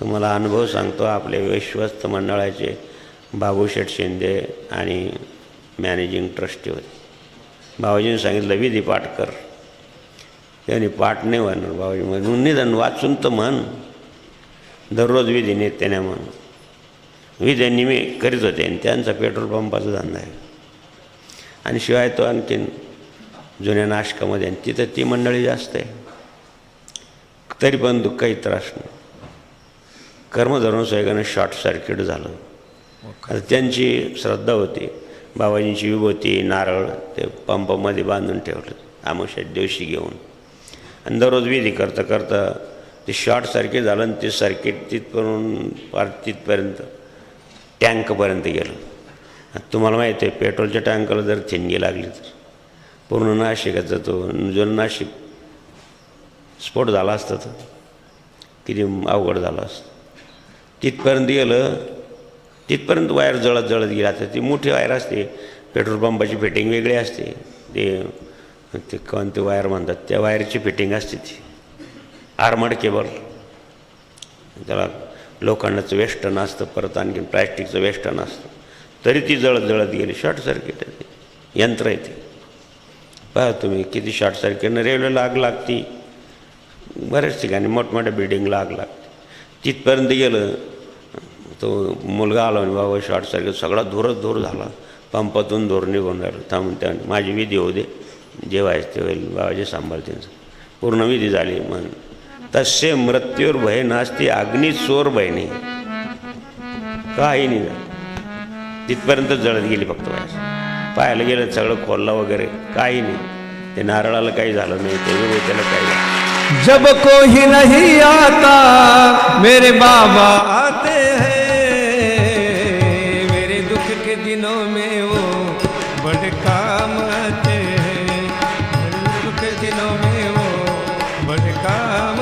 तुम्हाला अनुभव सांगतो आपले विश्वस्त मंडळाचे बाबूशेठ शिंदे आणि मॅनेजिंग ट्रस्टी होते. बाबाजीने सांगितलं विधी पाठ कर. त्यांनी पाठ नाही म्हणणार बाबाजी म्हणून निधन वाचून तर म्हण. दररोज विधी नेत्याने म्हण. विधी मी करीत होते आणि त्यांचा पेट्रोल पंपाचा धंदा आहे. आणि शिवाय तो आणखीन जुन्या नाशकामध्ये आणि तिथं ती मंडळी जास्त आहे. तरी पण दुःख काही त्रास नाही. कर्मधरून सगळ्यांना शॉर्ट सर्किट झालं. आता त्यांची श्रद्धा होती. बाबाजींची विभूती नारळ ते पंपामध्ये बांधून ठेवलं. आमोशा दिवशी घेऊन. आणि दररोज विधी करता करता ते शॉर्ट सर्किट झालं आणि ते सर्किट तिथपर्यंत पार तिथपर्यंत टँकपर्यंत गेलं. तुम्हाला माहिती आहे पेट्रोलच्या टँकला जर थिंगी लागली तर. पूर्ण नाशिकाचा तो जो नाशिक. स्फोट झाला असता तर. किती अवघड झालं असतं. तिथपर्यंत गेलं तिथपर्यंत वायर जळत जळत गेला. तर ती मोठी वायर असते पेट्रोल पंपाची फिटिंग वेगळी असते. ते ते कोणते वायर म्हणतात त्या वायरची फिटिंग असते ती. Armoured cable. त्याला लोखंडाचं वेस्टर्न असतं परत आणखीन प्लॅस्टिकचं वेस्टर्न असतं. तरी ती जळत जळत गेली शॉर्ट सर्किट आहे ते. यंत्र आहे ते. पहा तुम्ही किती शॉर्ट सर्किटनं रेल्वेला आग लागती. बऱ्याच ठिकाणी मोठमोठ्या बिल्डिंगला आग लागते. तिथपर्यंत गेलं तो मुलगा आला म्हणे बाबा शॉर्ट सर्किट सगळा धूरच धूर झाला. पंपातून धूर निघून राहिलं. थांबून त्या माझी विधी होऊ दे. जे व्हायचं ते होईल बाबाजी सांभाळतील. पूर्ण विधी झाली म्हणून तसे मृत्यूर भय नास्ती अग्नी चोर भय नाही. काही नाही तिथपर्यंत जळत गेली फक्त व्हायचं पाहायला गेलं सगळं खोलला वगैरे काही नाही. ते नारळाला काही झालं नाही ते त्याला काही झालं जब कोई नहीं आता मेरे बाबा आते हैं। मेरे दुख के दिनों में वो बड़े काम आते हैं। मेरे दुख के दिनों में वो बड़े काम